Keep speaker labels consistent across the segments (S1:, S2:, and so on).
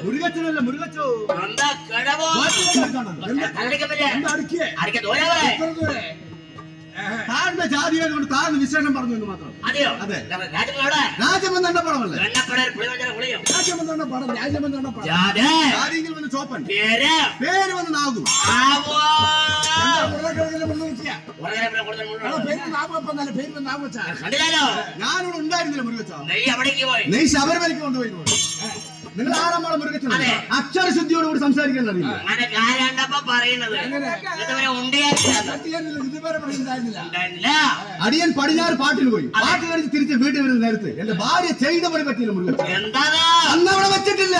S1: മുരുകച്ചനല്ല മുരുകച്ചോ.
S2: എന്താ? കിഴവോ തലടിക്കപ്പല്ലേ
S1: എന്താ അടുക്കിയേ കൊണ്ട്? താഴ്ന്ന താഴ്ന്ന വിശേഷം പറഞ്ഞു എന്ന് മാത്രം.
S2: അതെയോ?
S1: അതെ. രാജമെന്ന പടമല്ലേ? രാജമെന്ന പടം രാജമെന്ന പടം.
S2: ജാതി.
S1: ജാതിയിൽ വന്ന് ചോപ്പൻ.
S2: പേര്?
S1: പേര് വന്ന് നാഗു. ഞാനിവിടെ ഉണ്ടായിരുന്നില്ല മുരുകച്ച. നെയ് ശബരിമലയ്ക്ക് കൊണ്ടുപോയി നിങ്ങൾ ആറാമാണ് മുരുകച്ചൻ?
S2: അതെ.
S1: അക്ഷരശുദ്ധിയോട് കൂടി സംസാരിക്കാൻ അറിയില്ല.
S2: പറയുന്നത്.
S1: അടിയൻ പടിഞ്ഞാറ് പാട്ടിൽ പോയി. പാട്ട് കഴിച്ച് തിരിച്ച് വീട്ടിൽ വരുന്ന നേരത്ത് എന്റെ ഭാര്യ ചെയ്ത പണി പറ്റിയില്ല മുരുകൻ
S2: എന്താണ്?
S1: അന്ന് അവിടെ വെച്ചിട്ടില്ല.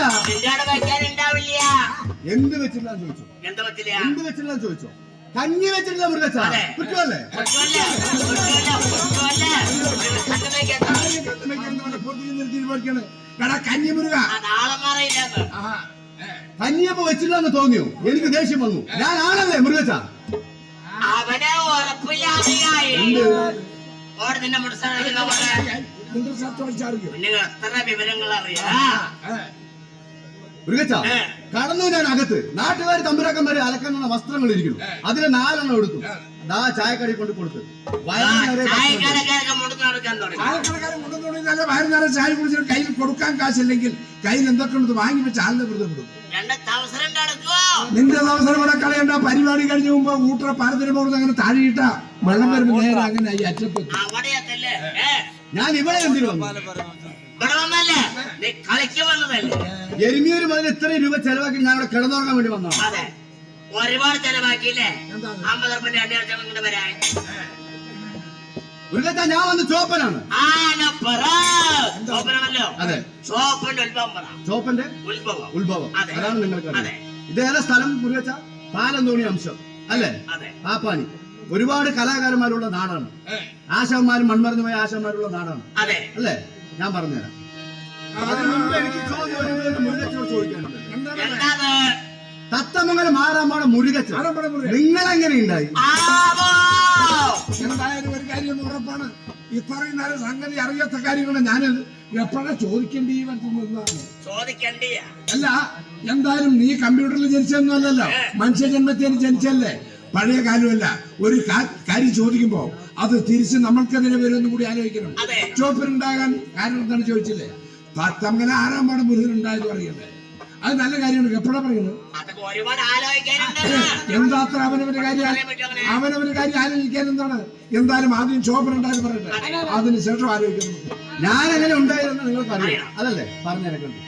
S1: എന്ത് വെച്ചില്ല ചോദിച്ചു.
S2: എന്താ
S1: എന്ത് വെച്ചില്ല ചോദിച്ചോ. കഞ്ഞി വെച്ചിട്ടില്ല മുരുകച്ച. കുറ്റമല്ലേ? കഞ്ഞി മുരുക. കഞ്ഞിയപ്പോ വെച്ചില്ല എന്ന് തോന്നിയോ? എനിക്ക് ദേഷ്യം വന്നു. ഞാൻ ആണല്ലേ
S2: അവനെ അറിയാം.
S1: മുരുകച്ച കടന്നു ഞാൻ അകത്ത്. നാട്ടുകാർ തമ്പുരാക്കന്മാര് അലക്കുന്ന വസ്ത്രങ്ങൾ ഇരിക്കുന്നു. അതിന് നാലെണ്ണം എടുത്തു. ദാ ചായക്കടി കൊണ്ട് കൊടുത്ത്. വയറിന് നിറയെ
S3: വയറ് നല്ല ചായ കുടിച്ചിട്ട് കയ്യിൽ കൊടുക്കാൻ കാശില്ലെങ്കിൽ കയ്യിൽ എന്തൊക്കെ ഉണ്ട് വാങ്ങി വെച്ച് ആളിനെ വെറുതെ വിടും. നിന്റെ അവസരം ഇവിടെ കളയണ്ട. പരിപാടി കഴിഞ്ഞ് മുമ്പ് ഊട്ടറ പാരത്തിന് പോകുന്നത് അങ്ങനെ താഴെയിട്ട വെള്ളം വരുമ്പോ നേരെ അങ്ങനെ ഈ അറ്റത്തെത്തും.
S1: ഞാൻ ഇവിടെ എന്തിനു? എരുമിയൊരു മുതൽ ഇത്ര രൂപ ചെലവാക്കി ഞാൻ ഇവിടെ കിടന്നുറങ്ങാൻ വേണ്ടി വന്നോ
S2: അതെ. ഒരുപാട് ചെലവാക്കിയില്ലേ? അമ്പത് റുപ്യ അടിച്ചാൽ ഇങ്ങോട്ട് വരാൻ.
S1: മുരുകച്ച ഞാൻ വന്ന് ചോപ്പനാണ്. അതെ.
S2: ചോപ്പന്റെ ഉത്ഭവം ഉത്ഭവം.
S1: ഉത്ഭവം.
S2: അതെ.
S1: അതാണ് നിങ്ങൾക്ക്
S2: അതെ.
S1: ഇത് ഏതാ സ്ഥലം മുരുകച്ച പാലന്തോണി അംശം. അല്ലേ?
S2: അതെ.
S1: പാപ്പാനി ഒരുപാട് കലാകാരന്മാരുള്ള നാടാണ്. ആശാന്മാരും മൺമറഞ്ഞു പോയ ആശാന്മാരുള്ള നാടാണ്.
S2: അതെ.
S1: അല്ലേ? ഞാൻ പറഞ്ഞുതരാം. തത്തമംഗലം ആറാമ്പാടം എനിക്ക് നിങ്ങളെങ്ങനെ ഒരു
S3: എന്തായാലും ഒരു കാര്യം ഉറപ്പാണ്. ഇത്രയും നേരം സംഗതി അറിയാത്ത കാര്യങ്ങൾ ഞാൻ എപ്പോഴാ ചോദിക്കേണ്ടി അല്ല എന്തായാലും നീ കമ്പ്യൂട്ടറിൽ ജനിച്ചൊന്നും മനുഷ്യ ജന്മത്തിൽ ജനിച്ചല്ലേ പഴയ കാലമല്ല. ഒരു കാര്യം ചോദിക്കുമ്പോ അത് തിരിച്ച് നമ്മൾക്കെതിരെ വരുമെന്ന് കൂടി ആലോചിക്കണം. ചോപ്പിനുണ്ടാകാൻ കാരണം എന്താണ് ചോദിച്ചില്ലേ? പത്തമംഗല ആറാം പാടം മുരുകൻ ഉണ്ടായത് അറിയണ്ടേ അത് നല്ല കാര്യമാണ്. എപ്പോഴാ പറയുന്നത്?
S2: എന്താത്ര
S3: എന്താ അത്ര അവനവന്റെ കാര്യം അവനവന്റെ കാര്യം ആലോചിക്കാൻ എന്താണ്? എന്തായാലും ആദ്യം ചോപ്പൻ ഉണ്ടായത് പറയട്ടെ. അതിനുശേഷം ആലോചിക്കുന്നു.
S1: ഞാൻ എങ്ങനെ ഉണ്ടായിരുന്നു നിങ്ങൾക്ക് അറിയാം അതല്ലേ? പറഞ്ഞിരക്കണ്ടു